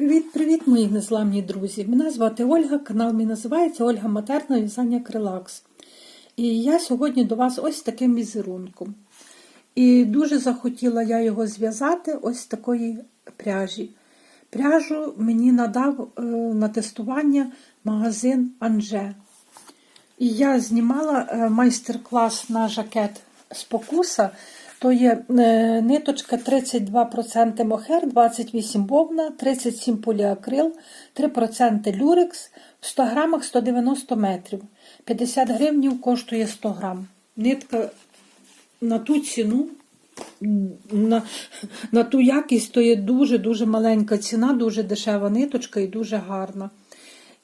Привіт-привіт, мої незламні друзі! Мене звати Ольга, канал мій називається Ольга Матерна В'язання Крилакс. І я сьогодні до вас ось таким візерунком. І дуже захотіла я його зв'язати ось з такої пряжі. Пряжу мені надав е, на тестування магазин Анже. І я знімала е, майстер-клас на жакет спокуса. То є е, ниточка 32% мохер, 28 бовна, 37 поліакрил, 3% люрекс, в 100 грамах 190 метрів. 50 гривнів коштує 100 грам. Нитка на ту ціну, на, на ту якість, то є дуже-дуже маленька ціна, дуже дешева ниточка і дуже гарна.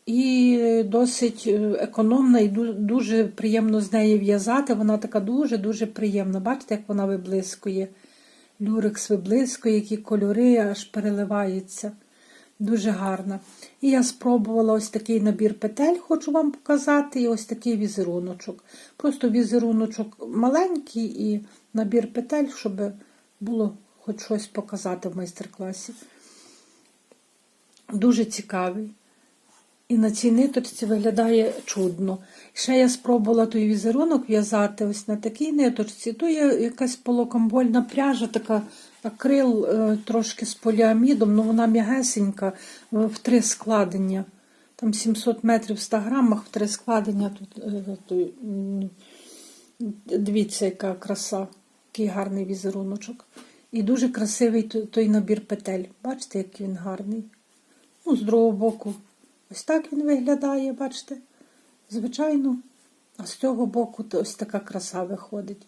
І досить е, економна, і дуже приємно з неї в'язати. Вона така дуже-дуже приємна. Бачите, як вона виблискує. Люрекс виблискує, які кольори аж переливаються. Дуже гарна. І я спробувала ось такий набір петель, хочу вам показати, і ось такий візеруночок. Просто візеруночок маленький і набір петель, щоб було хоч щось показати в майстер-класі. Дуже цікавий. І на цій ниточці виглядає чудно. Ще я спробувала той візерунок в'язати ось на такій ниточці. То є якась полокомбольна пряжа, така акрил е, трошки з поліамідом, але вона м'ягесенька в три складення. Там 700 метрів в 100 грамах в три складення. Тут, е, Дивіться, яка краса, який гарний візеруночок. І дуже красивий той набір петель. Бачите, який він гарний. Ну, З другого боку. Ось так він виглядає, бачите? Звичайно, а з цього боку ось така краса виходить.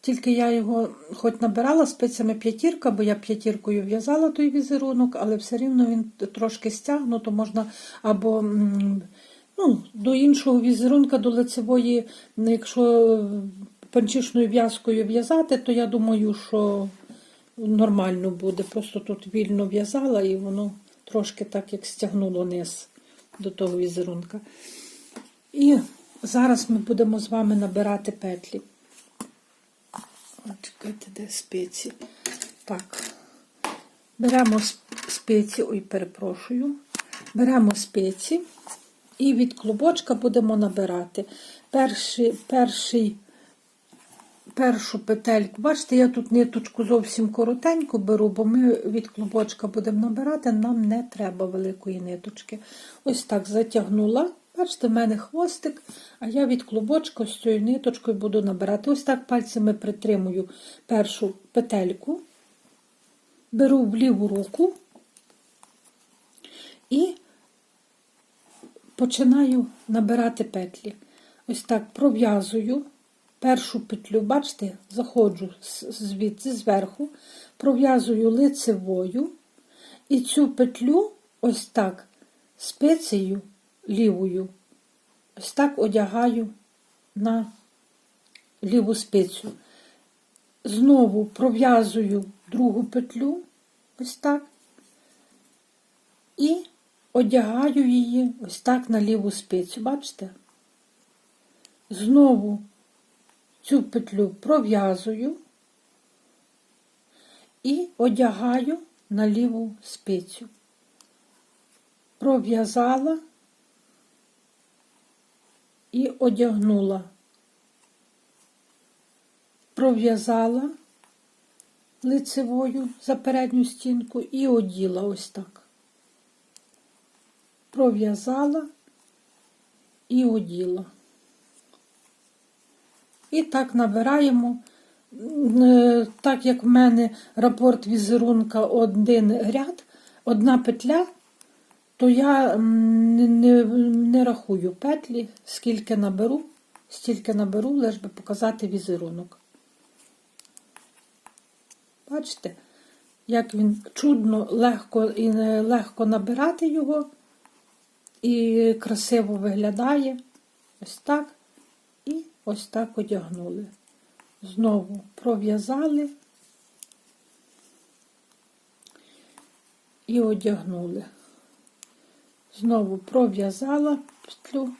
Тільки я його хоч набирала спицями п'ятірка, бо я п'ятіркою в'язала той візерунок, але все рівно він трошки стягнуто можна або ну, до іншого візерунка, до лицевої, якщо панчишною в'язкою в'язати, то я думаю, що нормально буде. Просто тут вільно в'язала і воно трошки так як стягнуло низ до того візерунка. І зараз ми будемо з вами набирати петлі. Чекайте, де спеці. Так, беремо спеці, ой, перепрошую, беремо спеці і від клубочка будемо набирати. Перший, перший, Першу петельку, бачите, я тут ниточку зовсім коротеньку беру, бо ми від клубочка будемо набирати, нам не треба великої ниточки. Ось так затягнула. Бачите, в мене хвостик, а я від клубочка з цією ниточкою буду набирати. Ось так пальцями притримую першу петельку, беру в ліву руку і починаю набирати петлі. Ось так пров'язую першу петлю, бачите, заходжу звідси зверху, пров'язую лицевою і цю петлю ось так спицею лівою, ось так одягаю на ліву спицю. Знову пров'язую другу петлю, ось так, і одягаю її ось так на ліву спицю, бачите? Знову цю петлю пров'язую і одягаю на ліву спицю. Пров'язала і одягнула, пров'язала лицевою за передню стінку і оділа ось так. Пров'язала і оділа. І так набираємо, е, так як в мене рапорт візерунка один ряд, одна петля, то я не, не, не рахую петлі, скільки наберу, стільки наберу, лиш би показати візерунок. Бачите, як він чудно, легко і легко набирати його, і красиво виглядає. Ось так. Ось так одягнули. Знову пров'язали і одягнули. Знову пров'язала петлю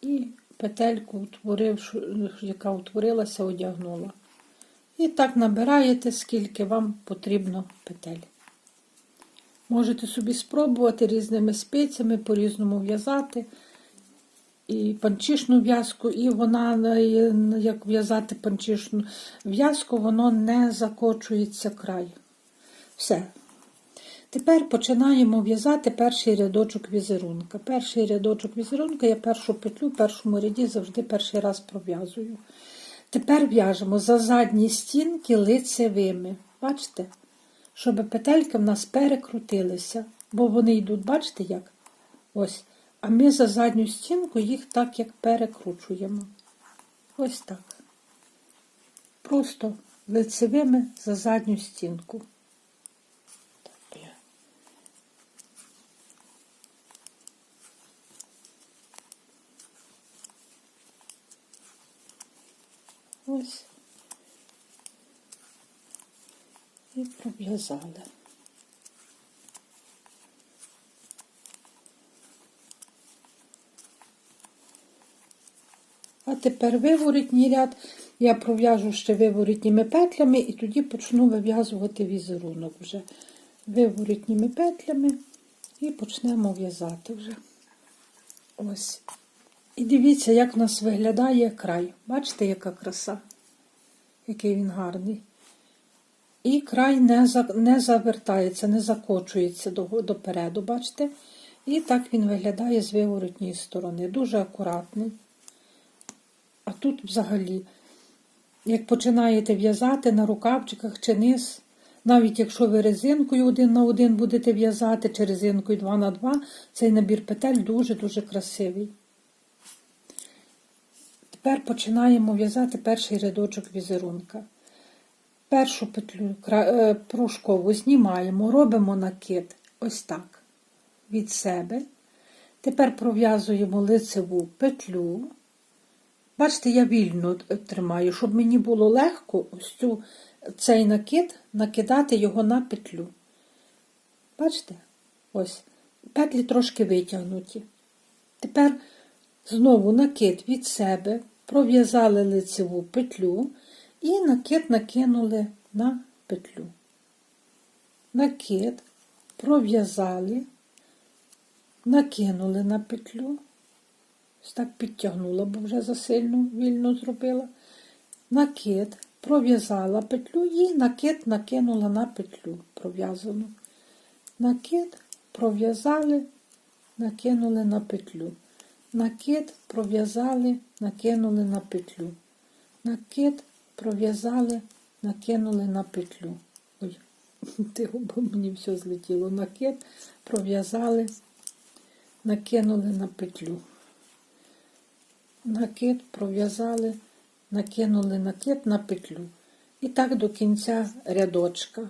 і петельку, утворив, яка утворилася, одягнула. І так набираєте, скільки вам потрібно петель. Можете собі спробувати різними спецями, по-різному в'язати. І панчішну в'язку, і вона, е, як в'язати панчішну в'язку, воно не закочується край. Все. Тепер починаємо в'язати перший рядочок візерунка. Перший рядочок візерунка я першу петлю в першому ряді завжди перший раз пров'язую. Тепер в'яжемо за задні стінки лицевими. Бачите? Щоб петельки в нас перекрутилися, бо вони йдуть, бачите як? Ось. А ми за задню стінку їх так як перекручуємо. Ось так. Просто лицевими за задню стінку. Ось. І пров'язали. А тепер виворітній ряд. Я пров'яжу ще виворітніми петлями і тоді почну вив'язувати візерунок вже виворітніми петлями і почнемо в'язати вже. Ось. І дивіться, як в нас виглядає край. Бачите, яка краса, який він гарний. І край не за, не завертається, не закочується до, допереду, бачите? І так він виглядає з виворотньої сторони. Дуже акуратний. А тут взагалі, як починаєте в'язати на рукавчиках чи низ, навіть якщо ви резинкою один на один будете в'язати, чи резинкою 2 на 2, цей набір петель дуже-дуже красивий. Тепер починаємо в'язати перший рядочок візерунка. Першу петлю е, пружкову знімаємо, робимо накид ось так від себе. Тепер пров'язуємо лицеву петлю. Бачите, я вільно тримаю, щоб мені було легко ось цю, цей накид накидати його на петлю. Бачите? Ось, петлі трошки витягнуті. Тепер знову накид від себе, пров'язали лицеву петлю і накид накинули на петлю. Накид пров'язали, накинули на петлю. Так підтягнула, бо вже засильно вільно зробила. Накид, пров'язала петлю і накид накинула на петлю пров'язану. Накид пров'язали, накинули на петлю. Накид пров'язали, накинули на петлю. Накид пров'язали, накинули на петлю. Ой, тихо, бо мені все злетіло. Накид пров'язали, накинули на петлю накид пров'язали, накинули накид на петлю. І так до кінця рядочка.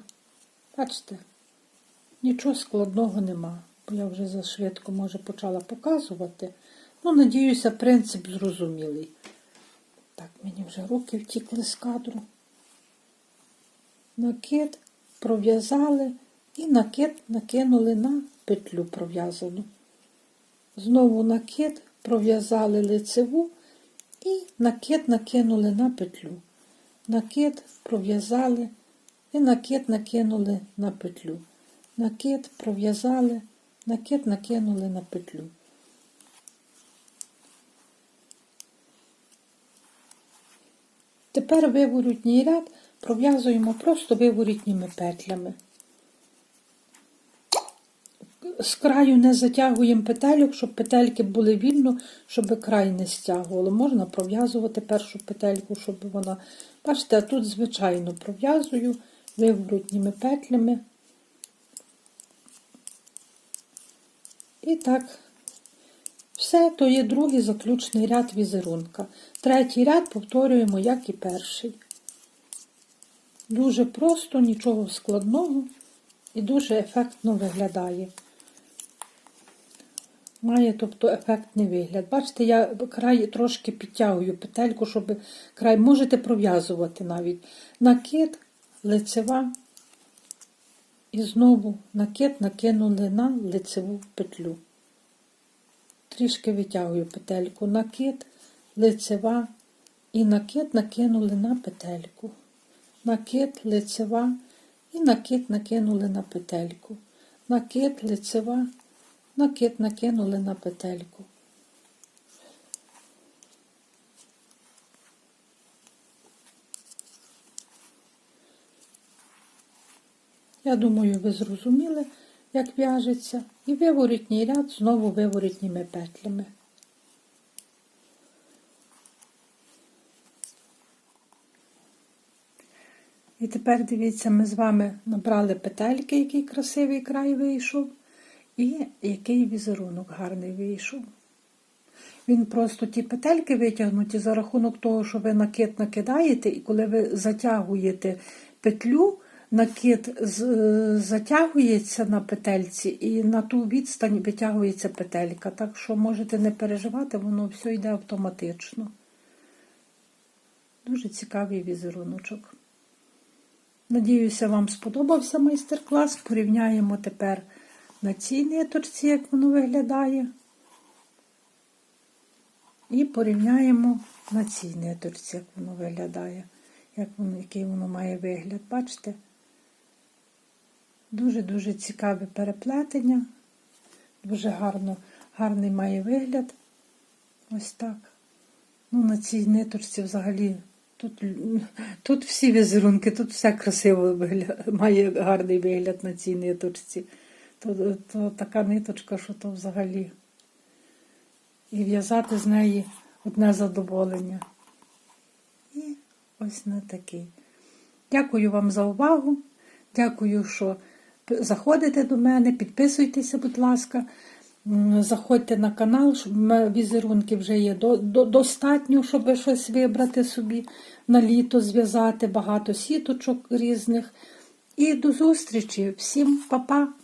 Бачите, нічого складного нема, бо я вже зашвидко, може, почала показувати. Ну, надіюся, принцип зрозумілий. Так, мені вже руки втікли з кадру. Накид пров'язали і накид накинули на петлю пров'язану. Знову накид пров'язали лицеву і накид накинули на петлю. Накид пров'язали і накид накинули на петлю. Накид пров'язали, накид накинули на петлю. Тепер виворотній ряд пров'язуємо просто виворітніми петлями з краю не затягуємо петельок, щоб петельки були вільно, щоб край не стягувало. Можна пров'язувати першу петельку, щоб вона. Бачите, тут, звичайно, пров'язую виворотніми петлями. І так, все, то є другий заключний ряд візерунка. Третій ряд повторюємо, як і перший. Дуже просто, нічого складного і дуже ефектно виглядає. Має тобто ефектний вигляд. Бачите, я край трошки підтягую петельку, щоб край можете пров'язувати навіть. Накид, лицева. І знову накид накинули на лицеву петлю. Трішки витягую петельку, накид, лицева і накид накинули на петельку. Накид, лицева і накид накинули на петельку. накид, лицева, накид накинули на петельку. Я думаю, ви зрозуміли, як в'яжеться. І виворітній ряд знову виворітніми петлями. І тепер дивіться, ми з вами набрали петельки, який красивий край вийшов, і який візерунок гарний вийшов. Він просто ті петельки витягнуті за рахунок того, що ви накид накидаєте, і коли ви затягуєте петлю, накид з- затягується на петельці, і на ту відстань витягується петелька. Так що можете не переживати, воно все йде автоматично. Дуже цікавий візеруночок. Надіюся, вам сподобався майстер-клас. Порівняємо тепер на цій ниточці, як воно виглядає. І порівняємо на цій ниточці, як воно виглядає, як воно, який воно має вигляд. Бачите? Дуже-дуже цікаве переплетення. Дуже гарно, гарний має вигляд. Ось так. Ну, на цій ниточці взагалі. Тут, тут всі візерунки, тут все красиво вигляд, має гарний вигляд на цій ниточці. То, то така ниточка, що то взагалі. І в'язати з неї одне задоволення. І ось на такий. Дякую вам за увагу. Дякую, що заходите до мене. Підписуйтеся, будь ласка. Заходьте на канал, щоб візерунки вже є до, до, достатньо, щоб щось вибрати собі на літо, зв'язати багато сіточок різних. І до зустрічі. Всім па-па!